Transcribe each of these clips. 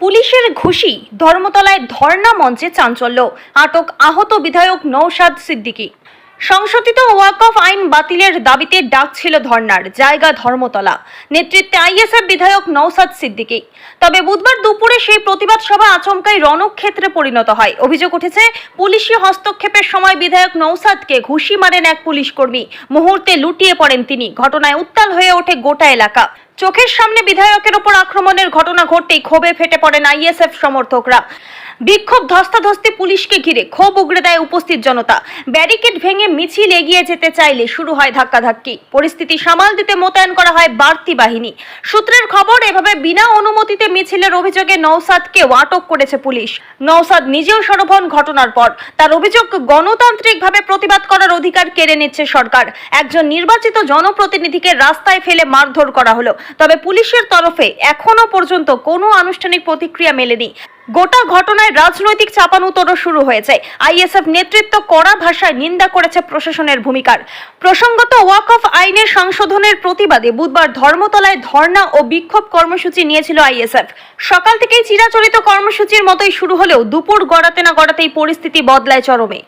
পুলিশের ঘুষি ধর্মতলায় ধর্ণা মঞ্চে চাঞ্চল্য। আটক আহত বিধায়ক নৌশাদ সিদ্দিকী। সংশোধিত ওয়াকফ আইন বাতিলের দাবিতে ডাক ছিল ধর্নার, জায়গা ধর্মতলা। নেতৃত্বে আইএসএফ বিধায়ক নৌসাদ সিদ্দিকী। তবে বুধবার দুপুরে সেই প্রতিবাদ সভা আচমকাই রণক্ষেত্রে পরিণত হয়। অভিযোগ উঠেছে, পুলিশি হস্তক্ষেপের সময় বিধায়ক নৌসাদকে ঘুষি মারেন এক পুলিশ কর্মী মুহূর্তে লুটিয়ে পড়েন তিনি। ঘটনায় উত্তাল হয়ে ওঠে গোটা এলাকা। চোখের সামনে বিধায়কের ওপর আক্রমণের ঘটনা ঘটতেই ক্ষোভে ফেটে পড়েন আইএসএফ সমর্থকরা। বিক্ষোভ ধস্তাধস্তি পুলিশকে ঘিরে ক্ষোভ উগড়ে দেয় উপস্থিত জনতা। ব্যারিকেড ভেঙে মিছিল এগিয়ে যেতে চাইলে শুরু হয় ধাক্কাধাক্কি। পরিস্থিতি সামাল দিতে মোতায়েন করা হয় বাড়তি বাহিনী। সূত্রের খবর, এভাবে বিনা অনুমতিতে মিছিলের অভিযোগে নৌসাদকেও আটক করেছে পুলিশ। নৌসাদ নিজেও সরব হন ঘটনার পর। তার অভিযোগ, গণতান্ত্রিকভাবে প্রতিবাদ করার অধিকার কেড়ে নিচ্ছে সরকার। একজন নির্বাচিত জনপ্রতিনিধিকে রাস্তায় ফেলে মারধর করা হলো। তবে পুলিশের তরফে এখনও পর্যন্ত কোনো আনুষ্ঠানিক প্রতিক্রিয়া মেলেনি। গোটা ঘটনায় রাজনৈতিক চাপানুতরও শুরু হয়েছে। আইএসএফ নেতৃত্ব কড়া ভাষায় নিন্দা করেছে প্রশাসনের ভূমিকার। প্রসঙ্গত ওয়াকফ আইনের সংশোধনের প্রতিবাদে বুধবার ধর্মতলায় ধর্ণা ও বিক্ষোভ কর্মসূচি নিয়েছিল আইএসএফ। সকাল থেকেই চিরাচরিত কর্মসূচির মতোই শুরু হলেও দুপুর গড়াতে না গড়াতেই পরিস্থিতি বদলায় চরমে।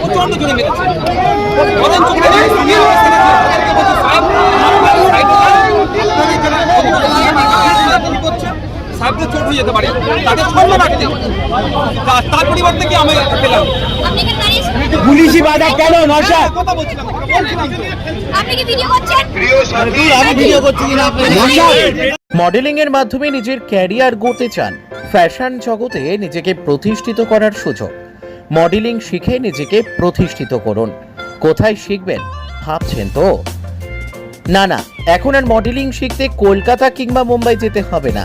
প্রচণ্ড জোরে মেরেছে চোট হয়ে যেতে পারে তাদের সঙ্গে রাখতে তা- তার পরিবর্তে কি আমি পেলাম? আপনি কি দাঁড়িয়েছেন পুলিশি বাধা কেন নশা কথা বলছিলাম বলছিলাম। আপনি কি ভিডিও করছেন? আমি ভিডিও করছি কিনা মডেলিং এর মাধ্যমে নিজের ক্যারিয়ার গড়তে চান ফ্যাশন জগতে নিজেকে প্রতিষ্ঠিত করার সুযোগ। মডেলিং শিখে নিজেকে প্রতিষ্ঠিত করুন। কোথায় শিখবেন ভাবছেন তো? না না এখন আর মডেলিং শিখতে কলকাতা কিংবা মুম্বাই যেতে হবে না।